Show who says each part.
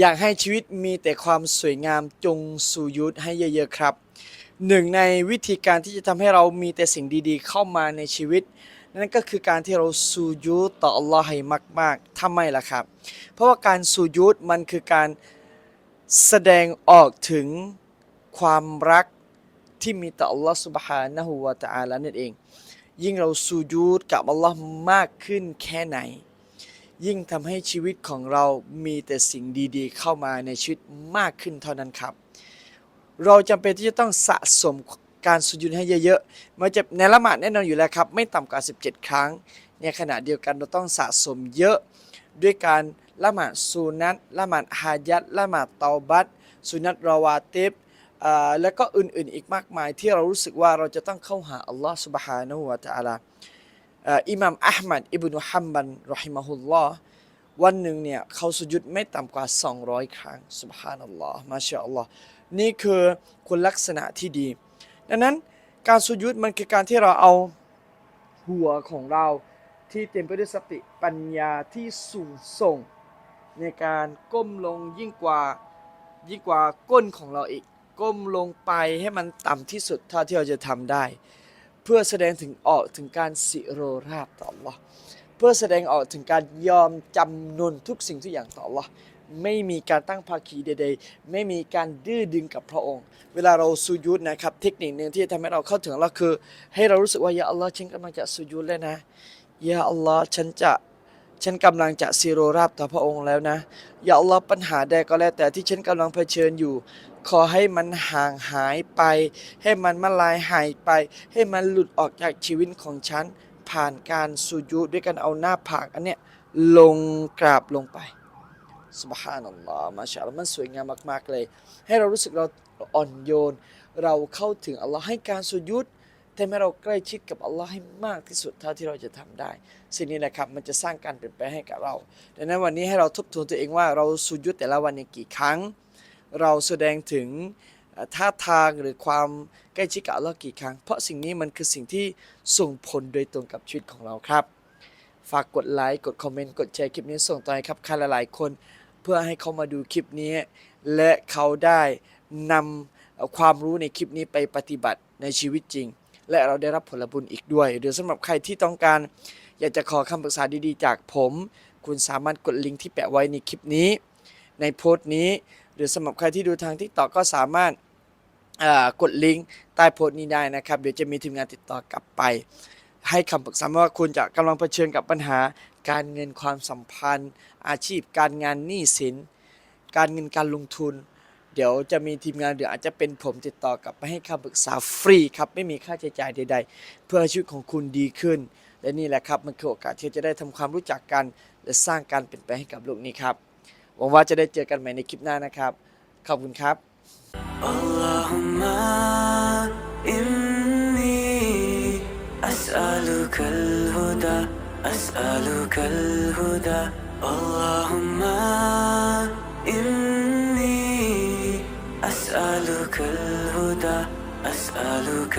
Speaker 1: อยากให้ชีวิตมีแต่ความสวยงามจงสุยุทธให้เยอะๆครับหนึ่งในวิธีการที่จะทำให้เรามีแต่สิ่งดีๆ เข้ามาในชีวิต นั่นก็คือการที่เราสุยุต่ออัลลอฮ์ให้มากๆทำไมล่ะครับ เพราะว่าการสุยุมันคือการแสดงออกถึงความรักที่มีต่ออัลลอฮ์ سبحانه และตะอาลนั่นเอง ยิ่งเราสุยุดกับอัลลอฮ์มากขึ้นแค่ไหน ยิ่งทำให้ชีวิตของเรามีแต่สิ่งดีๆ เข้ามาในชีวิตมากขึ้นเท่านั้นครับ เราจำเป็นที่จะต้องสะสมการสุยุนให้เยอะๆมันจะในละหมาดแน่นอนอยู่แล้วครับ ไม่ต่ำกว่า 17 ครั้ง ในขณะเดียวกันเราต้องสะสมเยอะด้วยการละหมาดสุนัตละหมาดฮายัดละหมาดเตาบัตสุนัตราวาติบและก็อื่นๆอีกมากมายที่เรารู้สึกว่าเราจะต้องเข้าหาอัลลอฮฺสุบฮานะฮูวะตะอาลา อิหม่ามอัลมัดอิบนฮัมบันรอฮิมะฮุลลอฮ์วันหนึ่งเนี่ยเขาสุยุดไม่ต่ำกว่า 200 ครั้งสุบฮานัลลอฮ์มาชาอัลลอฮ์นี่คือคุณลักษณะที่ดี ดังนั้นการสุยุดมันคือการที่เราเอาหัวของเราที่เต็มไปด้วยสติปัญญาที่สูงส่ง ในการก้มลงยิ่งกว่ายิ่งกว่าก้นของเราอีก ก้มลงไปให้มันต่ำที่สุดเท่าที่เราจะทำได้ พื่อแสดงถึงออกถึงการสิโรราบต่อ Allah เพื่อแสดงออกถึงการยอมจำนนทุกสิ่งทุกอย่างต่อ Allah ไม่มีการตั้งภาคีใดๆ ไม่มีการดื้อดึงกับพระองค์ เวลาเราสุยุดนะครับ เทคนิคหนึ่งที่จะทำให้เราเข้าถึงเราคือ ให้เรารู้สึกว่ายาอัลลอฮ์ฉันกำลังจะสุยุดแล้วนะยาอัลลอฮ์ฉันจะ ฉันกำลังจะซีโรราบต่อพระองค์แล้วนะ อย่าอัลลอฮ์ปัญหาใดก็แล้วแต่ที่ฉันกำลังเผชิญอยู่ ขอให้มันห่างหายไป ให้มันมาลายหายไป ให้มันหลุดออกจากชีวิตของฉัน ผ่านการสุญูดด้วยการเอาหน้าผากอันเนี้ยลงกราบลงไปสุบฮานัลลอฮ์มาชาอัลลอฮ์มันสวยงามมาก ๆ เลย ให้เรารู้สึกเราอ่อนโยน เราเข้าถึงอัลลอฮ์ให้การสุญูด ทำให้เราใกล้ชิดกับอัลลอฮ์ให้มากที่สุดเท่าที่เราจะทำได้ สิ่งนี้นะครับมันจะสร้างการเปลี่ยนแปลงให้กับเรา ดังนั้นวันนี้ให้เราทบทวนตัวเองว่าเราสุญยุดแต่ละวันในกี่ครั้ง เราแสดงถึงท่าทางหรือความใกล้ชิดกับอัลลอฮ์กี่ครั้ง เพราะสิ่งนี้มันคือสิ่งที่ส่งผลโดยตรงกับชีวิตของเราครับ ฝากกดไลค์กดคอมเมนต์กดแชร์คลิปนี้ส่งต่อให้ครับใครหลายๆคน เพื่อให้เขามาดูคลิปนี้ และเขาได้นำความรู้ในคลิปนี้ไปปฏิบัติในชีวิตจริง และเราได้รับผลบุญอีกด้วย หรือสำหรับใครที่ต้องการ อยากจะขอคำปรึกษาดีๆ จากผม คุณสามารถกดลิงก์ที่แปะไว้ในคลิปนี้ ในโพสต์นี้ หรือสำหรับใครที่ดูทางที่ต่อก็สามารถกดลิงก์ใต้โพสต์นี้ได้นะครับ เดี๋ยวจะมีทีมงานติดต่อกลับไป ให้คำปรึกษาว่าคุณจะกำลังเผชิญกับปัญหา การเงินความสัมพันธ์ อาชีพ การงานหนี้สิน การเงินการลงทุน เดี๋ยวจะมีทีมงานเดี๋ยวอาจจะเป็นผมติดต่อกลับไปให้คำปรึกษาฟรีครับไม่มีค่าใช้จ่ายใด ๆ เพื่อชีวิตของคุณดีขึ้น และนี่แหละครับมันคือโอกาสที่จะได้ทำความรู้จักกัน และสร้างการเปลี่ยนแปลงให้กับลูกนี้ครับหวังว่าจะได้เจอกันใหม่ในคลิปหน้านะครับขอบคุณครับ
Speaker 2: اللهم إني أسألك أسألك الهدى أسألك